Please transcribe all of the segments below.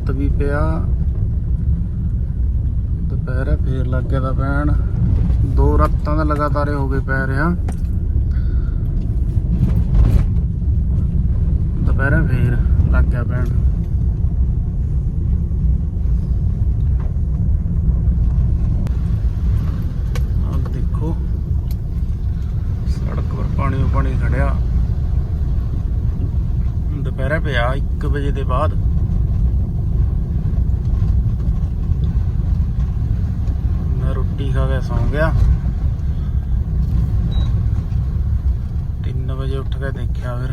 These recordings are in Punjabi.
ਰਾਤ ਵੀ ਪਿਆ। ਦੁਪਹਿਰੇ ਫੇਰ ਲੱਗ ਗਿਆ ਦਾ ਪੈਣ। ਦੋ ਰਾਤਾਂ ਦਾ ਲਗਾਤਾਰ ਹੋ ਗਏ ਪੈ ਰਿਹਾ। ਦੁਪਹਿਰੇ ਫੇਰ ਲੱਗ ਗਿਆ ਪੈਣ। ਦੇਖੋ, ਸੜਕ 'ਪਰ ਪਾਣੀ ਪਾਣੀ ਖੜਿਆ। ਦੁਪਹਿਰੇ ਪਿਆ 1 ਵਜੇ ਦੇ ਬਾਅਦ। ਮੈਂ ਰੋਟੀ ਸੌਂ ਗਿਆ। 3 ਵਜੇ ਉੱਠ ਕੇ ਦੇਖਿਆ ਫਿਰ।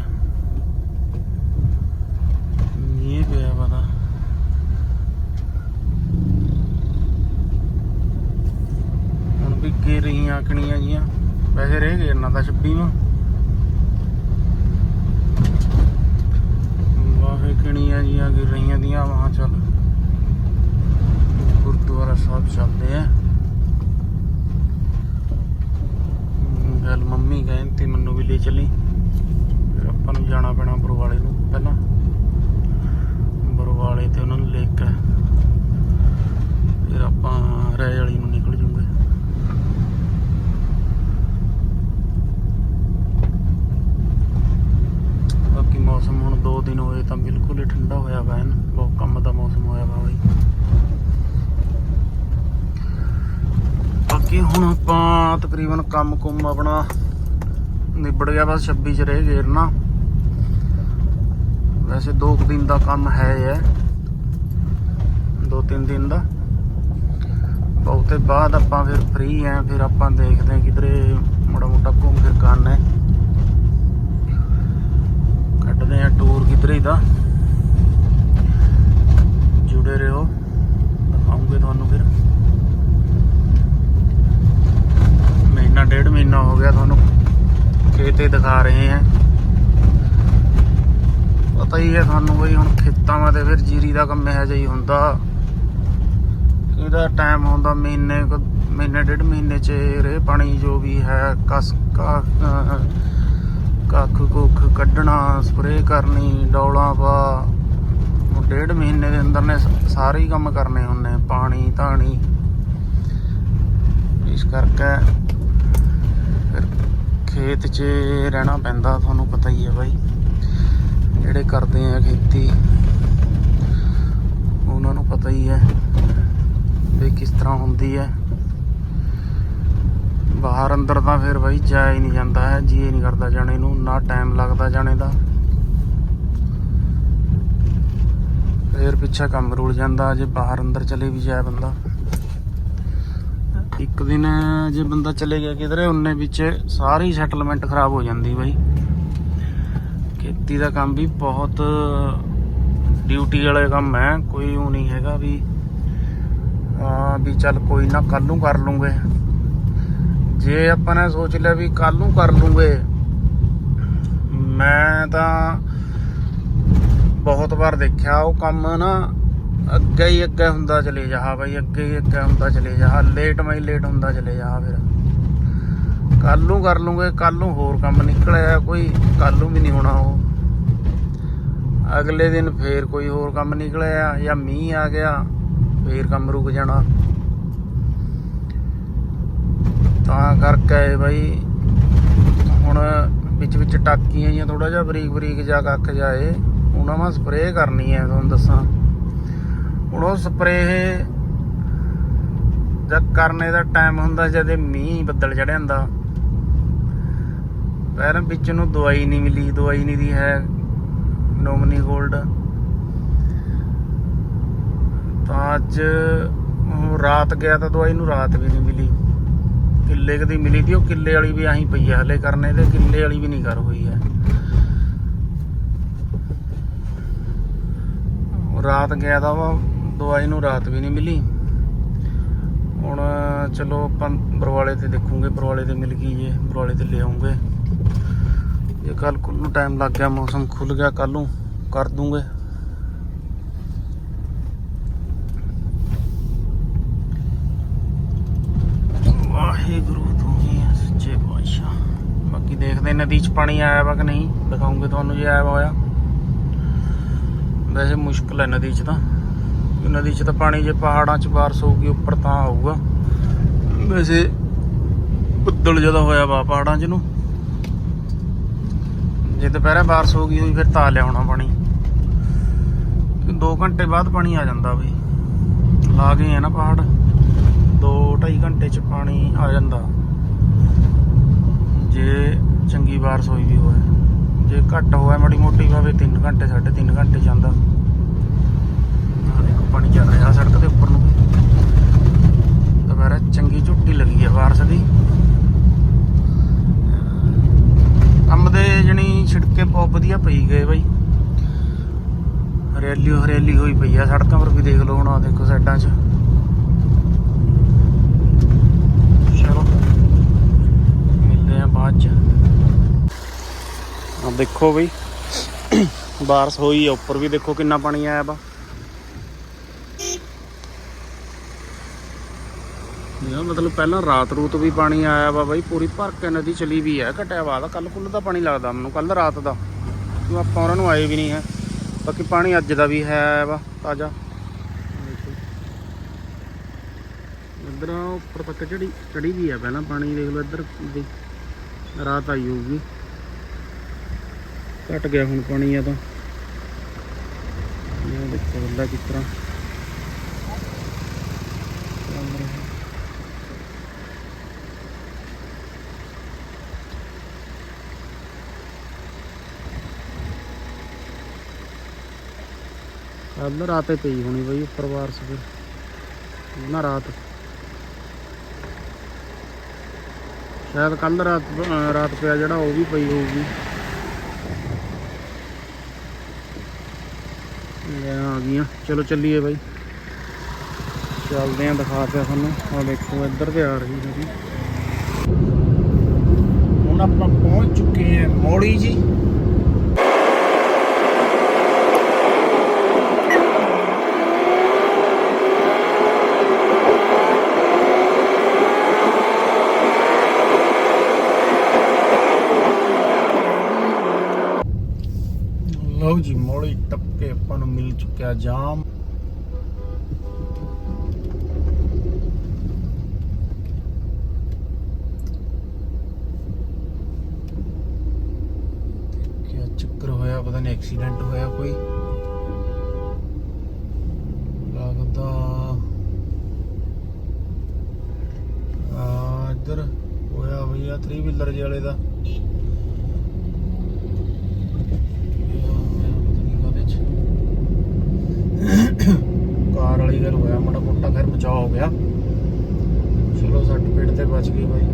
ਮੀਂਹ ਪਿਆ ਪਤਾ। ਹੁਣ ਵੀ ਗੇ ਰਹੀਆਂ ਕਣੀਆਂ ਜੀਆਂ। ਵੈਸੇ ਰਹਿ ਗਏ ਇਹਨਾਂ ਦਾ 26 ਵਾਂ ਵਾਹੇ ਕਣੀਆਂ ਜੀਆਂ ਗਿਰ ਰਹੀਆਂ ਦੀਆਂ ਵਾਂ ਚੱਲ। ਗੁਰਦੁਆਰਾ ਸਾਹਿਬ ਚੱਲਦੇ ਆ। ਗੱਲ ਮੰਮੀ ਕਹਿੰਦੀ ਮੈਨੂੰ ਵੀ ਲੈ ਚੱਲੀ। ਫਿਰ ਆਪਾਂ ਨੂੰ ਜਾਣਾ ਪੈਣਾ ਬਰਵਾਲੇ ਨੂੰ ਪਹਿਲਾਂ। ਬਰਵਾਲੇ ਤੇ ਉਹਨਾਂ ਨੂੰ ਲੈ ਕੇ। ਫਿਰ ਆਪਾਂ ਰਹਿ ਵਾਲੀ ਨੂੰ ਨਿਕਲ ਜੂਗੇ। ਬਾਕੀ ਮੌਸਮ ਹੁਣ 2 ਦਿਨ ਹੋਏ ਤਾਂ ਬਿਲਕੁਲ ਹੀ ਠੰਡਾ ਹੋਇਆ ਵਾ ਐਨ ਬਹੁਤ ਕੰਮ ਦਾ ਮੌਸਮ ਹੋਇਆ ਵਾ ਬਈ। ਬਾਕੀ ਹੁਣ ਆਪਾਂ ਤਕਰੀਬਨ ਕੰਮ ਕੁੰਮ ਆਪਣਾ ਨਿਬੜ ਗਿਆ, ਬਸ 26 ਚ ਰਹਿ ਗਏ ਨਾ। ਵੈਸੇ 2 ਦਿਨ ਦਾ ਕੰਮ ਹੈ ਹੈ 2-3 ਦਿਨ ਦਾ। ਬਹੁਤੇ ਬਾਅਦ ਆਪਾਂ ਫਿਰ ਫ੍ਰੀ ਆ, ਫਿਰ ਆਪਾਂ ਦੇਖਦੇ ਹਾਂ ਕਿਧਰੇ ਮੋੜਾ ਮੋਟਾ ਘੁੰਮ ਫਿਰ ਕਰਨਾ ਹੈ। ਕੱਢਦੇ ਆ ਟੂਰ ਕਿਧਰੇ ਦਾ। ਜੁੜੇ ਰਹੋ। ਦਿਖਾਉਂਗੇ ਤੁਹਾਨੂੰ ਫਿਰ ਮਹੀਨਾ ਡੇਢ ਮਹੀਨਾ ਹੋ ਗਿਆ ਤੁਹਾਨੂੰ ਖੇਤੇ ਦਿਖਾ ਰਹੇ ਆ ਪਤਾ ਹੀ ਹੈ ਤੁਹਾਨੂੰ ਬਈ ਹੁਣ ਖੇਤਾਂ ਮਾ ਤੇ ਫਿਰ ਜੀਰੀ ਦਾ ਕੰਮ ਇਹੋ ਜਿਹਾ ਹੀ ਹੁੰਦਾ। ਇਹਦਾ ਟਾਈਮ ਹੁੰਦਾ ਮਹੀਨੇ ਮਹੀਨੇ ਡੇਢ ਮਹੀਨੇ ਚ ਰੇ ਪਾਣੀ ਜੋ ਵੀ ਹੈ, ਕਸ, ਕਾ- ਕੱਖ ਕੁੱਖ ਕੱਢਣਾ ਸਪਰੇ ਕਰਨੀ, ਡੌਲਾਂ ਪਾ। ਡੇਢ ਮਹੀਨੇ ਦੇ ਅੰਦਰ ਨੇ ਸਾਰੇ ਹੀ ਕੰਮ ਕਰਨੇ ਹੁੰਨੇ ਪਾਣੀ, ਧਾਣੀ। ਇਸ ਕਰਕੇ ਖੇਤ 'ਚ ਰਹਿਣਾ ਪੈਂਦਾ, ਤੁਹਾਨੂੰ ਪਤਾ ਹੀ ਹੈ ਬਾਈ। ਜਿਹੜੇ ਕਰਦੇ ਆ ਖੇਤੀ, ਉਹਨਾਂ ਨੂੰ ਪਤਾ ਹੀ ਹੈ ਵੀ ਕਿਸ ਤਰ੍ਹਾਂ ਹੁੰਦੀ ਹੈ। ਬਾਹਰ ਅੰਦਰ ਤਾਂ ਫਿਰ ਬਾਈ ਜਾਇਆ ਹੀ ਨਹੀਂ ਜਾਂਦਾ ਹੈ ਜੀ ਨਹੀਂ ਕਰਦਾ ਜਾਣੇ ਨੂੰ, ਨਾ ਟਾਈਮ ਲੱਗਦਾ ਜਾਣੇ ਦਾ। ਫਿਰ ਪਿੱਛੇ ਕੰਮ ਰੁਲ ਜਾਂਦਾ, ਜੇ ਬਾਹਰ ਅੰਦਰ ਚਲੇ ਵੀ ਜਾਏ ਬੰਦਾ। ਇੱਕ ਦਿਨ ਜੇ ਬੰਦਾ ਚਲੇ ਗਿਆ ਕਿਧਰੇ, ਉਹਨੇ ਵਿੱਚ ਸਾਰੀ ਸੈਟਲਮੈਂਟ ਖਰਾਬ ਹੋ ਜਾਂਦੀ ਬਾਈ। ਖੇਤੀ ਦਾ ਕੰਮ ਵੀ ਬਹੁਤ ਡਿਊਟੀ ਵਾਲੇ ਕੰਮ ਹੈ, ਕੋਈ ਉਹ ਨਹੀਂ ਹੈਗਾ ਵੀ ਹਾਂ ਵੀ ਚੱਲ ਕੋਈ ਨਾ ਕੱਲ ਨੂੰ ਕਰ ਲੂੰਗੇ। ਜੇ ਆਪਾਂ ਨੇ ਸੋਚ ਲਿਆ ਵੀ ਕੱਲ ਨੂੰ ਕਰ ਲੂੰਗੇ, ਮੈਂ ਤਾਂ ਬਹੁਤ ਵਾਰ ਦੇਖਿਆ ਉਹ ਕੰਮ ਨਾ ਅੱਗੇ ਹੀ ਅੱਗੇ ਹੁੰਦਾ ਚਲੇ ਜਾ, ਬਾਈ ਅੱਗੇ ਹੀ ਅੱਗੇ ਹੁੰਦਾ ਚਲੇ ਜਾ ਲੇਟ ਮੈਂ ਲੇਟ ਹੁੰਦਾ ਚਲੇ ਜਾ ਫਿਰ। ਕੱਲ ਨੂੰ ਕਰ ਲੂੰਗੇ ਕੱਲ ਨੂੰ ਹੋਰ ਕੰਮ ਨਿਕਲਿਆ, ਕੋਈ ਕੱਲ ਨੂੰ ਵੀ ਨਹੀਂ ਹੋਣਾ ਉਹ। ਅਗਲੇ ਦਿਨ ਫੇਰ ਕੋਈ ਹੋਰ ਕੰਮ ਨਿਕਲਿਆ ਜਾਂ ਮੀਂਹ ਆ ਗਿਆ, ਫੇਰ ਕੰਮ ਰੁਕ ਜਾਣਾ। ਤਾਂ ਕਰਕੇ ਬਾਈ ਹੁਣ ਵਿੱਚ ਵਿੱਚ ਟਾਕੀਆਂ ਜਾਂ ਥੋੜਾ ਜਿਹਾ ਬਰੀਕ ਬਰੀਕ ਜਾਂ ਕੱਖ ਜਾਏ, ਉਹਨਾਂ ਮਾ ਸਪਰੇਅ ਕਰਨੀ ਹੈ ਤੁਹਾਨੂੰ ਦੱਸਾਂ। ਹੁਣ ਉਹ ਸਪਰੇਅ ਜਦ ਕਰਨੇ ਦਾ ਟਾਈਮ ਹੁੰਦਾ, ਜਦ ਇਹ ਮੀਂਹ ਬੱਦਲ ਚੜਿਆ ਜਾਂਦਾ ਪਹਿਲਾਂ ਵਿੱਚ ਨੂੰ ਦਵਾਈ ਨਹੀਂ ਮਿਲੀ, ਦਵਾਈ ਨਹੀਂ ਦੀ ਹੈ ਨੋਮਨੀ ਗੋਲਡ। ਤਾਂ ਅੱਜ ਰਾਤ ਗਿਆ ਤਾਂ ਦਵਾਈ ਨੂੰ ਰਾਤ ਵੀ ਨਹੀਂ ਮਿਲੀ। ਕਿੱਲੇ ਦੀ ਮਿਲੀ ਤੀ, ਉਹ ਕਿੱਲੇ ਵਾਲੀ ਵੀ ਆਹੀ ਪਈ ਆ ਹਲੇ ਕਰਨੇ ਤੇ, ਕਿੱਲੇ ਵਾਲੀ ਵੀ ਨਹੀਂ ਕਰ ਹੋਈ ਹੈ ਰਾਤ ਗਿਆ ਤਾਂ ਵਾ ਦਵਾਈ ਨੂੰ ਰਾਤ ਵੀ ਨਹੀਂ ਮਿਲੀ। ਹੁਣ ਚਲੋ ਆਪਾਂ ਬਰਵਾਲੇ ਤੇ ਦੇਖੂਗੇ, ਬਰਵਾਲੇ ਤੇ ਮਿਲ ਗਈ ਜੇ, ਬਰਵਾਲੇ ਤੇ ਲੈ ਆਉਂਗੇ। ਜੇ ਕੱਲ ਨੂੰ ਟਾਈਮ ਲੱਗ ਗਿਆ, ਮੌਸਮ ਖੁੱਲ ਗਿਆ, ਕੱਲ ਨੂੰ ਕਰ ਦੂੰਗੇ। ਵਾਹਿਗੁਰੂ, ਤੂੰ ਹੀ ਸੱਚੇ ਪਾਤਸ਼ਾਹ। ਬਾਕੀ ਦੇਖਦੇ ਨਦੀ ਚ ਪਾਣੀ ਆਇਆ ਵਾ ਕਿ ਨਹੀਂ। ਦਿਖਾਉਂਗੇ ਤੁਹਾਨੂੰ ਜੇ ਆਇਆ ਵਾ ਹੋਇਆ। ਵੈਸੇ ਮੁਸ਼ਕਲ ਹੈ ਨਦੀ ਚ ਤਾਂ। ਨਦੀ ਚ ਤਾਂ ਪਾਣੀ ਜੇ ਪਹਾੜਾਂ ਚ ਬਾਰਸ਼ ਹੋਊਗੀ, ਉੱਪਰ ਤਾਂ ਆਊਗਾ। ਵੈਸੇ ਬੱਦਲ ਜਦੋਂ ਹੋਇਆ ਵਾ ਪਹਾੜਾਂ 'ਚ ਨੂੰ, ਜੇ ਦੁਪਹਿਰੇ ਬਾਰਿਸ਼ ਹੋ ਗਈ ਹੋਈ, ਫਿਰ ਤਾਂ ਲਿਆਉਣਾ ਪਾਣੀ। 2 ਘੰਟੇ ਬਾਅਦ ਪਾਣੀ ਆ ਜਾਂਦਾ ਬਈ ਲਾ ਗਏ ਆ ਨਾ ਪਹਾੜ 2.5 ਘੰਟੇ 'ਚ ਪਾਣੀ ਆ ਜਾਂਦਾ। ਜੇ ਚੰਗੀ ਬਾਰਿਸ਼ ਹੋਈ ਵੀ ਹੋਵੇ, ਜੇ ਘੱਟ ਹੋਇਆ, ਮਾੜੀ ਮੋਟੀ ਹੋਵੇ 3 ਘੰਟੇ 3.5 ਘੰਟੇ ਜਾਂਦਾ। ਆਹ ਪਾਣੀ ਚੱਲ ਰਿਹਾ ਸੜਕ ਦੇ ਉੱਪਰ ਨੂੰ। ਦੁਪਹਿਰੇ ਚੰਗੀ ਝੁੱਟੀ ਲੱਗੀ ਆ ਬਾਰਿਸ਼ ਦੀ। ਕੰਮ ਦੇ ਜਣੀ ਛਿੜਕੇ ਬਹੁਤ ਵਧੀਆ ਪਈ ਗਏ ਬਾਈ। ਹਰਿਆਲੀ ਹਰਿਆਲੀ ਹੋਈ ਪਈ ਆ, ਸੜਕਾਂ ਪਰ ਵੀ ਦੇਖ ਲਓ ਹੁਣ ਆ ਦੇਖੋ ਸਾਈਡਾਂ 'ਚ। ਚਲੋ, ਮਿਲਦੇ ਆ ਬਾਅਦ 'ਚ। ਆ ਦੇਖੋ ਬਈ ਬਾਰਿਸ਼ ਹੋਈ ਆ, ਉੱਪਰ ਵੀ ਦੇਖੋ ਕਿੰਨਾ ਪਾਣੀ ਆਇਆ ਵਾ। ਇਹ ਮਤਲਬ ਪਹਿਲਾਂ ਰਾਤ ਰੂਤ ਵੀ ਪਾਣੀ ਆਇਆ ਵਾ ਬਾਈ, ਪੂਰੀ ਭਰ ਕੇ ਨਦੀ ਚਲੀ ਵੀ ਹੈ ਘਟਿਆ ਵਾ ਦਾ ਕੱਲ ਕੁੱਲ ਦਾ ਪਾਣੀ ਲੱਗਦਾ ਮੈਨੂੰ ਕੱਲ ਰਾਤ ਦਾ। ਕਿਉਂ ਆਪਾਂ ਉਹਨਾਂ ਨੂੰ ਆਏ ਵੀ ਨਹੀਂ ਹੈ। ਬਾਕੀ ਪਾਣੀ ਅੱਜ ਦਾ ਵੀ ਹੈ ਵਾ, ਤਾਜ਼ਾ। ਇੱਧਰ ਉੱਪਰ ਤੱਕ ਚੜੀ ਚੜੀ ਵੀ ਹੈ ਪਹਿਲਾਂ ਪਾਣੀ, ਦੇਖ ਲਓ ਇੱਧਰ ਦੀ ਰਾਤ ਆਈ ਹੋਊਗੀ। ਘਟ ਗਿਆ ਹੁਣ ਪਾਣੀ ਆ ਤਾਂ। ਇਹ ਦੇਖੋ ਬੰਦਾ ਕਿਸ ਤਰ੍ਹਾਂ ਚੱਲ ਰਿਹਾ ਕੱਲ ਰਾਤੇ ਪਈ ਹੋਣੀ ਬਈ ਉੱਪਰ ਬਾਰਿਸ਼ ਫਿਰ ਨਾ ਰਾਤ। ਸ਼ਾਇਦ ਕੱਲ ਰਾਤ ਰਾਤ ਪਿਆ ਜਿਹੜਾ, ਉਹ ਵੀ ਪਈ ਹੋਊਗੀ। ਲੈ ਆ ਗਈਆਂ। ਚਲੋ ਚੱਲੀਏ ਬਾਈ। ਚੱਲਦੇ ਆਂ, ਦਿਖਾ ਪਿਆ ਤੁਹਾਨੂੰ। ਆ ਦੇਖੋ, ਇੱਧਰ ਤੇ ਆ ਰਹੀ ਨਦੀ ਹੁਣ ਆਪਾਂ ਪਹੁੰਚ ਚੁੱਕੇ ਹਾਂ ਮੋੜੀ ਜੀ ਲਓ ਜੀ ਮੋੜੀ ਟੱਪ ਕੇ ਆਪਾਂ ਨੂੰ ਮਿਲ ਚੁੱਕਿਆ ਜਾਮ। ਕੀ ਚੱਕਰ ਹੋਇਆ, ਪਤਾ ਨਹੀਂ ਐਕਸੀਡੈਂਟ ਹੋਇਆ ਕੋਈ। ਲੱਗਦਾ, ਆ ਇੱਧਰ ਹੋਇਆ ਭਈਆ 3 ਵੀਲਰ ਜਿਹੇ ਵਾਲੇ ਦਾ ਕਾਰ ਵਾਲੀ ਗੱਲ ਹੋਇਆ ਮਾੜਾ ਮੋਟਾ ਖੈਰ ਬਚਾਅ ਹੋ ਗਿਆ। ਚਲੋ ਸੱਟ ਪੇਟ ਤੇ ਬਚ ਗਈ ਬਾਈ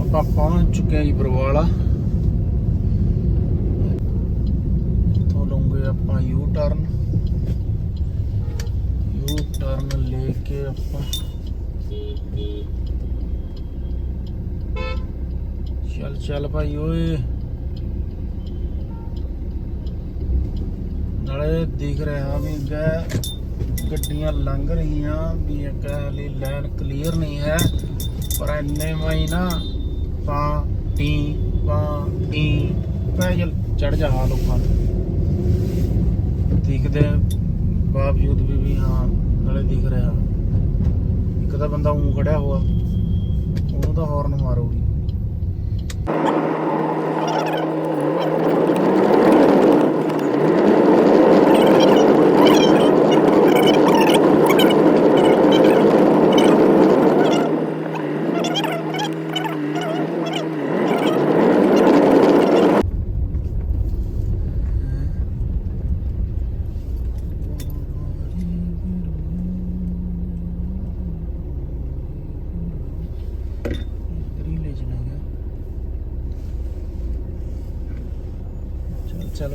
ਆਪਾਂ ਪਹੁੰਚ ਚੁੱਕੇ ਹਾਂ ਜੀ ਬਰਵਾਲਾ ਇੱਥੋਂ ਲਵਾਂਗੇ ਆਪਾਂ ਯੂ ਟਰਨ ਯੂ ਟਰਨ ਲੈ ਕੇ ਆਪਾਂ। ਚੱਲ ਚੱਲ ਭਾਈ, ਓਏ। ਨਾਲੇ ਦਿਖ ਰਿਹਾ ਵੀ ਅੱਗੇ ਗੱਡੀਆਂ ਲੰਘ ਰਹੀਆਂ ਵੀ ਅੱਗੇ ਲਈ ਲਾਈਨ ਕਲੀਅਰ ਨਹੀਂ ਹੈ, ਪਰ ਇੰਨੇ ਮੈਂ ਨਾ, ਪਾ, ਟੀ ਪਾ, ਟੀ ਪੈਜਲ ਚੜ ਜਾ ਲੋਕਾਂ ਨੂੰ। ਬਾਵਜੂਦ ਵੀ ਵੀ ਹਾਂ, ਨਾਲੇ ਦਿਖ ਰਿਹਾ ਇੱਕ ਤਾਂ ਬੰਦਾ ਉਂ ਖੜਿਆ ਹੋਆ ਉਹਨੂੰ ਤਾਂ ਹਾਰਨ ਮਾਰੂਗੀ।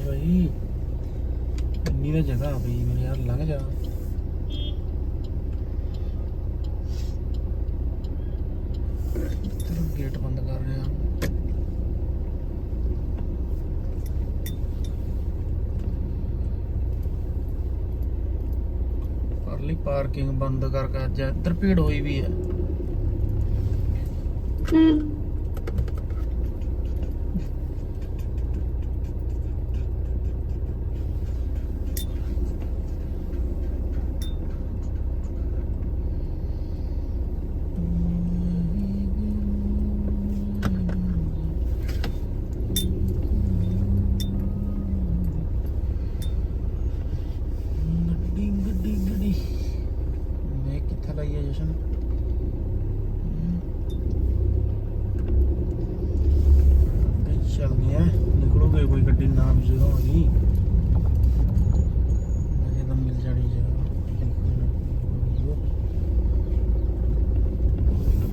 ਓਏ ਇੰਨੀ ਤਾਂ ਜਗ੍ਹਾ ਆ ਬਈ ਮੇਰੇ ਯਾਰ ਲੰਘ ਜਾ ਚਲੋ ਗੇਟ ਬੰਦ ਕਰ ਰਹੇ ਆ। ਪਰਲੀ ਪਾਰਕਿੰਗ ਬੰਦ ਕਰਕੇ ਅੱਜ ਇੱਧਰ ਭੀੜ ਹੋਈ ਵੀ ਹੈ। ਗੱਡੀ ਗੱਡੀ ਗੱਡੀ ਮੈਂ ਕਿੱਥੇ ਲਈ ਹੈ ਜਸ਼ਨ ਅੱਗੇ ਚੱਲ ਗਿਆ ਨਿਕਲੋਗੇ ਕੋਈ ਗੱਡੀ ਨਾ ਵੀ ਜਗ੍ਹਾ ਹੋਈ ਮੈਂ ਤਾਂ ਮਿਲ ਜਾਣੀ ਜਗ੍ਹਾ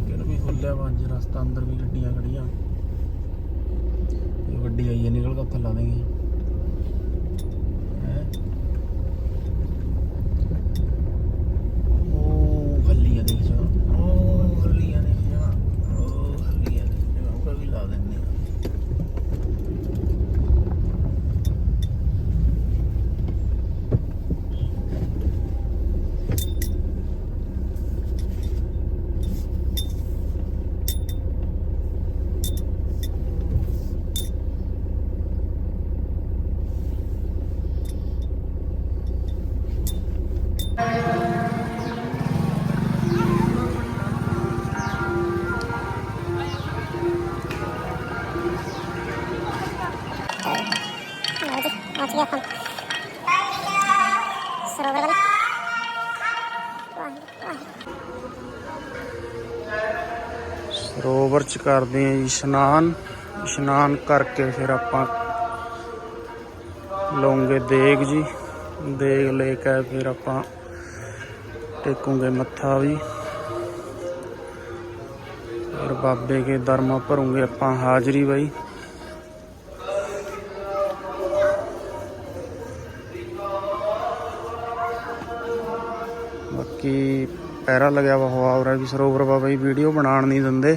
ਕਿਹੜਾ ਵੀ ਖੁੱਲਿਆ ਵਾ ਅੱਜ ਰਸਤਾ ਅੰਦਰ ਵੀ ਗੱਡੀਆਂ ਖੜੀਆਂ ਇਹ ਵੱਡੀ ਆਈ ਹੈ ਨਿਕਲ ਕੇ ਉੱਥੇ ਲਾ ਦੇਂਗੇ ਹੈਂ ਉਹ ਹੱਲੀਆਂ ਦੇਖ ਜਾ ਉਹ ਹੱਲੀਆਂ ਦੇਖ ਜਾ ਉਹ ਹੱਲੀਆਂ ਦੇਖ ਜਾ ਉਹ ਵੀ ਲਾ ਦਿੰਦੇ ਆ ਲਓ ਜੀ ਪਹੁੰਚ ਗਏ ਆਪਾਂ ਸਰੋਵਰ ਚ ਕਰਦੇ ਆ ਜੀ ਇਸ਼ਨਾਨ। ਇਸ਼ਨਾਨ ਕਰਕੇ ਫਿਰ ਆਪਾਂ ਲਵਾਂਗੇ ਦੇਗ ਜੀ। ਦੇਗ ਲੈ ਕੇ ਫਿਰ ਆਪਾਂ ਟੇਕੂਗੇ ਮੱਥਾ ਵੀ। ਫਿਰ ਬਾਬੇ ਕੇ ਦਰਮਾ ਭਰੂਗੇ ਆਪਾਂ ਹਾਜ਼ਰੀ ਬਾਈ। ਪਹਿਰਾ ਪੈਰਾ ਲੱਗਿਆ ਵਾ ਹੋਆ ਵੀ ਸਰੋਵਰ ਬਾਬਾ ਜੀ ਵੀਡੀਓ ਬਣਾਉਣ ਨਹੀਂ ਦਿੰਦੇ।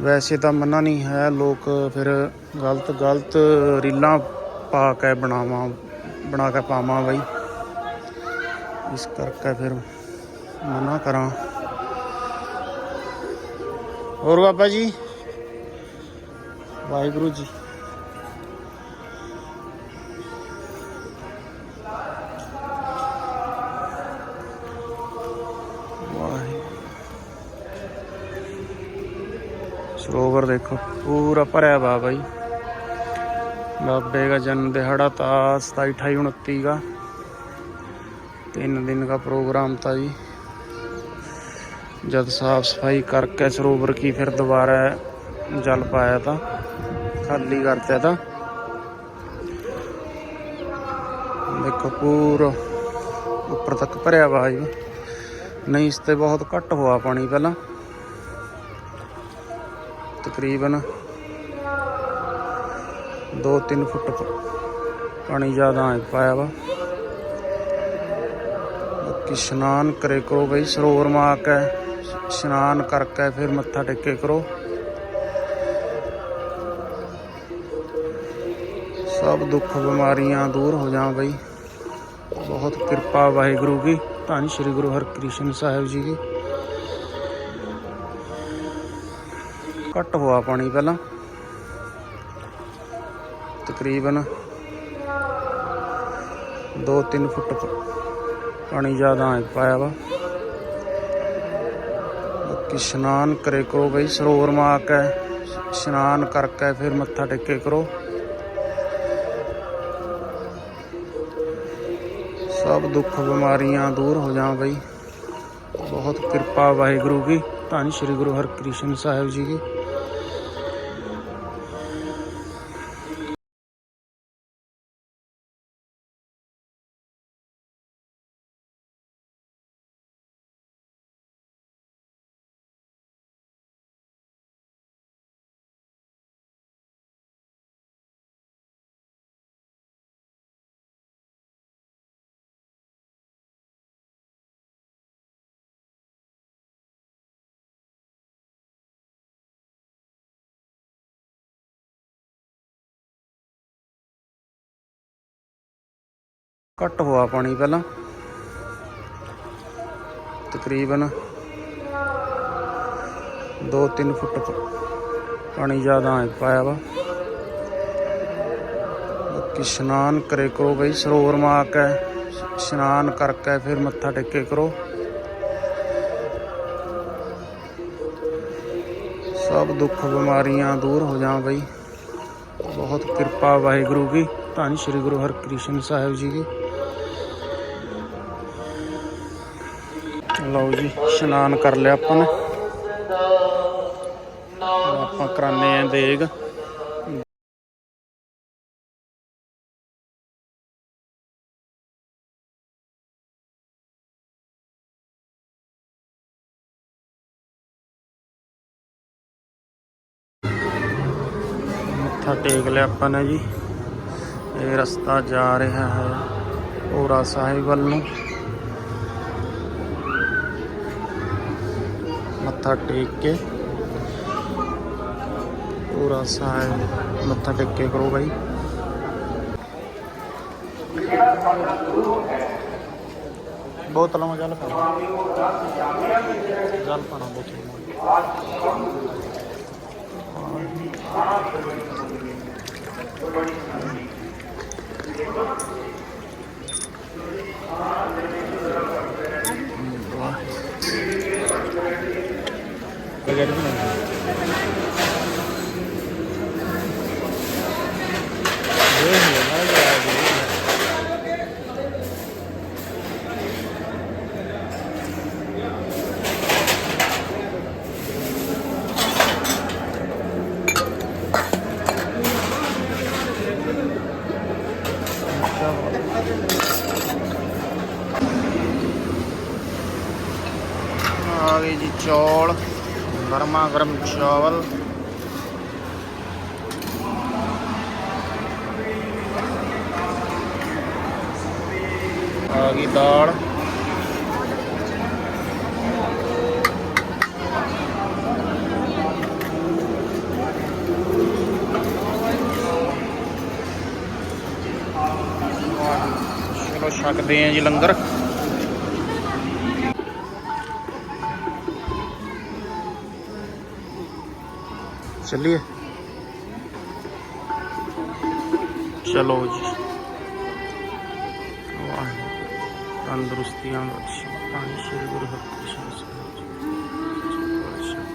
ਵੈਸੇ ਤਾਂ ਮੰਨਾ ਨਹੀਂ ਹੈ ਲੋਕ, ਫਿਰ ਗਲਤ ਗਲਤ ਰੀਲਾਂ ਪਾ ਕੇ ਬਣਾਵਾਂ, ਬਣਾ ਕੇ ਪਾਵਾਂ ਬਈ। ਇਸ ਕਰਕੇ ਫਿਰ ਮਨਾ ਕਰਾਂ। ਹੋਰ ਬਾਬਾ ਜੀ, ਵਾਹਿਗੁਰੂ ਜੀ। ਸਰੋਵਰ ਦੇਖੋ ਪੂਰਾ ਭਰਿਆ ਵਾ ਬਾਈ ਬਾਬੇ ਦਾ ਜਨਮ ਦਿਹਾੜਾ ਤਾਂ 27 28 29 का तीन दिन का प्रोग्राम था जी जब साफ सफाई करके सरोवर की फिर दोबारा जल पाया था खाली करते था देखो पूरा ਉੱਪਰ ਤੱਕ ਭਰਿਆ ਵਾ ਜੀ ਨਹੀਂ ਇਸ ਤੇ ਬਹੁਤ ਘੱਟ ਹੋਆ ਪਾਣੀ ਪਹਿਲਾਂ ਤਕਰੀਬਨ 2-3 ਫੁੱਟ ਪਾਣੀ ਜ਼ਿਆਦਾ ਆ ਪਾਇਆ ਵਾ। ਬਾਕੀ ਇਸ਼ਨਾਨ ਕਰੇ ਕਰੋ ਬਈ, ਸਰੋਵਰ ਮਾ ਆ ਕੇ ਇਸ਼ਨਾਨ ਕਰਕੇ ਫਿਰ ਮੱਥਾ ਟੇਕੇ ਕਰੋ। ਸਭ ਦੁੱਖ ਬਿਮਾਰੀਆਂ ਦੂਰ ਹੋ ਜਾਣ ਬਈ। ਬਹੁਤ ਕਿਰਪਾ ਵਾਹਿਗੁਰੂ ਕੀ ਧੰਨ ਸ਼੍ਰੀ ਗੁਰੂ ਹਰਿਕ੍ਰਿਸ਼ਨ ਸਾਹਿਬ ਜੀ ਦੀ। ਘੱਟ ਹੋਆ ਪਾਣੀ ਪਹਿਲਾਂ। ਤਕਰੀਬਨ 2-3 ਫੁੱਟ ਪਾਣੀ ਜ਼ਿਆਦਾ ਆ ਪਾਇਆ ਵਾ। ਬਾਕੀ ਇਸ਼ਨਾਨ ਕਰੇ ਕਰੋ ਬਈ, ਸਰੋਵਰ ਮਾ ਆ ਕੇ ਇਸ਼ਨਾਨ ਕਰਕੇ ਫਿਰ ਮੱਥਾ ਟੇਕੇ ਕਰੋ। ਸਭ ਦੁੱਖ ਬਿਮਾਰੀਆਂ ਦੂਰ ਹੋ ਜਾਣ ਬਈ। ਬਹੁਤ ਕਿਰਪਾ ਵਾਹਿਗੁਰੂ ਕੀ ਧੰਨ ਸ਼੍ਰੀ ਗੁਰੂ ਹਰਿਕ੍ਰਿਸ਼ਨ ਸਾਹਿਬ ਜੀ ਦੀ। ਘੱਟ ਹੋਆ ਪਾਣੀ ਪਹਿਲਾਂ। ਤਕਰੀਬਨ 2-3 ਫੁੱਟ ਪ- ਪਾਣੀ ਜ਼ਿਆਦਾ ਹੈ ਪਾਇਆ ਵਾ। ਬਾਕੀ ਇਸ਼ਨਾਨ ਕਰੇ ਕਰੋ ਬਈ, ਸਰੋਵਰ ਮਾ ਆ ਕੇ ਇਸ਼ਨਾਨ ਕਰਕੇ ਫਿਰ ਮੱਥਾ ਟੇਕੇ ਕਰੋ। ਸਭ ਦੁੱਖ ਬਿਮਾਰੀਆਂ ਦੂਰ ਹੋ ਜਾਣ ਬਈ। ਬਹੁਤ ਕਿਰਪਾ ਵਾਹਿਗੁਰੂ ਦੀ, ਧੰਨ ਸ਼੍ਰੀ ਗੁਰੂ ਹਰਕ੍ਰਿਸ਼ਨ ਸਾਹਿਬ ਜੀ ਦੀ। ਲਓ ਜੀ, ਇਸ਼ਨਾਨ ਕਰ ਲਿਆ ਆਪਾਂ ਨੇ। ਆਪਾਂ ਕਰਾਨੇ ਆ ਦੇਗ। ਮੱਥਾ ਟੇਕ ਲਿਆ ਆਪਾਂ ਨੇ ਜੀ। ਇਹ ਰਸਤਾ ਜਾ ਰਿਹਾ ਹੈ ਭੋਰਾ ਸਾਹਿਬ ਵੱਲ ਨੂੰ। ਮੱਥਾ ਟੇਕ ਕੇ ਭੋਰਾ ਸਾਹਿਬ ਮੱਥਾ ਟੇਕ ਕੇ ਕਰੋ ਬਾਈ ਬੋਤਲਾਂ ਮਾ ਜਲ ਪਾ ਜਲ ਪਾਣਾ ਬੋਤਲ ਮਾ ਬਗੈਰ ਨਹੀਂ ਇਹ ਹੈ ਨਾ ਜਾ ਆ ਗਏ ਜੀ ਚੌਲ ਗਰਮਾ ਗਰਮ ਚਾਵਲ ਆ ਗਈ ਦਾਲ ਚਲੋ ਛਕਦੇ ਆ ਜੀ ਲੰਗਰ ਚੱਲੀਏ ਚਲੋ ਜੀ ਵਾਹਿਗੁਰੂ ਤੰਦਰੁਸਤੀਆਂ ਬਖਸ਼ੇ ਪਾਣੀ ਸ਼੍ਰੀ ਗੁਰੂ ਹਰਕ੍ਰਿਸ਼ਨ ਸਾਹਿਬ ਜੀ ਸੱਚੇ ਪਾਤਸ਼ਾਹ।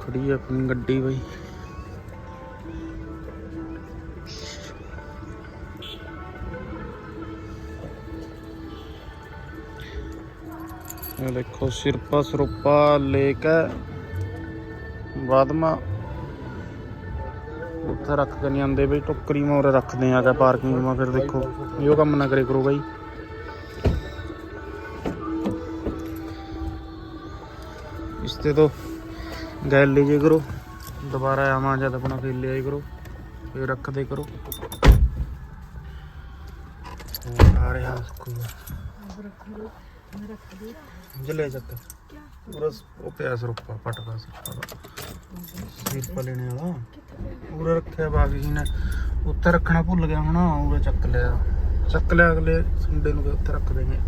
ਖੜੀ ਹੈ ਆਪਣੀ ਗੱਡੀ ਬਈ। ਇਹ ਦੇਖੋ ਸਿਰਪਾ ਸਰੂਪਾ ਲੇਕ ਹੈ ਬਾਦਮਾ ਉੱਥੇ ਰੱਖ ਕੇ ਨਹੀਂ ਆਂਦੇ ਬਈ, ਟੋਕਰੀ ਮੋਰੇ ਰੱਖਦੇ ਆ ਪਾਰਕਿੰਗ ਮਾ ਫਿਰ ਦੇਖੋ। ਇਹੋ ਕੰਮ ਨਾ ਕਰੇ ਕਰੋ ਬਾਈ। ਇਸ ਤੇ तो ਗੈਲ ਲੀਜੇ ਕਰੋ। ਦੁਬਾਰਾ ਆਵਾਂ ਜਦ ਆਪਣਾ ਫੇਰ ਲਿਆਈ ਕਰੋ। ਫੇਰ ਰੱਖਦੇ ਕਰੋ। ਹੋਰ ਆ ਰਿਹਾ ਕੋਈ ਜਲੇ ਚੱਕ। ਪੂਰਾ ਉਹ ਪਿਆ ਸਰੋਪਾ ਪਟਕਾ ਸਰੂਪਾ ਦਾ। ਲੈਣੇ ਵਾਲਾ। ਪੂਰਾ ਰੱਖਿਆ ਬਾਕੀ ਨੇ। ਉੱਤੇ ਰੱਖਣਾ ਭੁੱਲ ਗਿਆ ਹੁਣ, ਉਹਦਾ ਚੱਕ ਲਿਆ। ਚੱਕ ਲਿਆ ਅਗਲੇ ਸੰਡੇ ਨੂੰ ਉੱਥੇ ਰੱਖ ਦੇਂਗੇ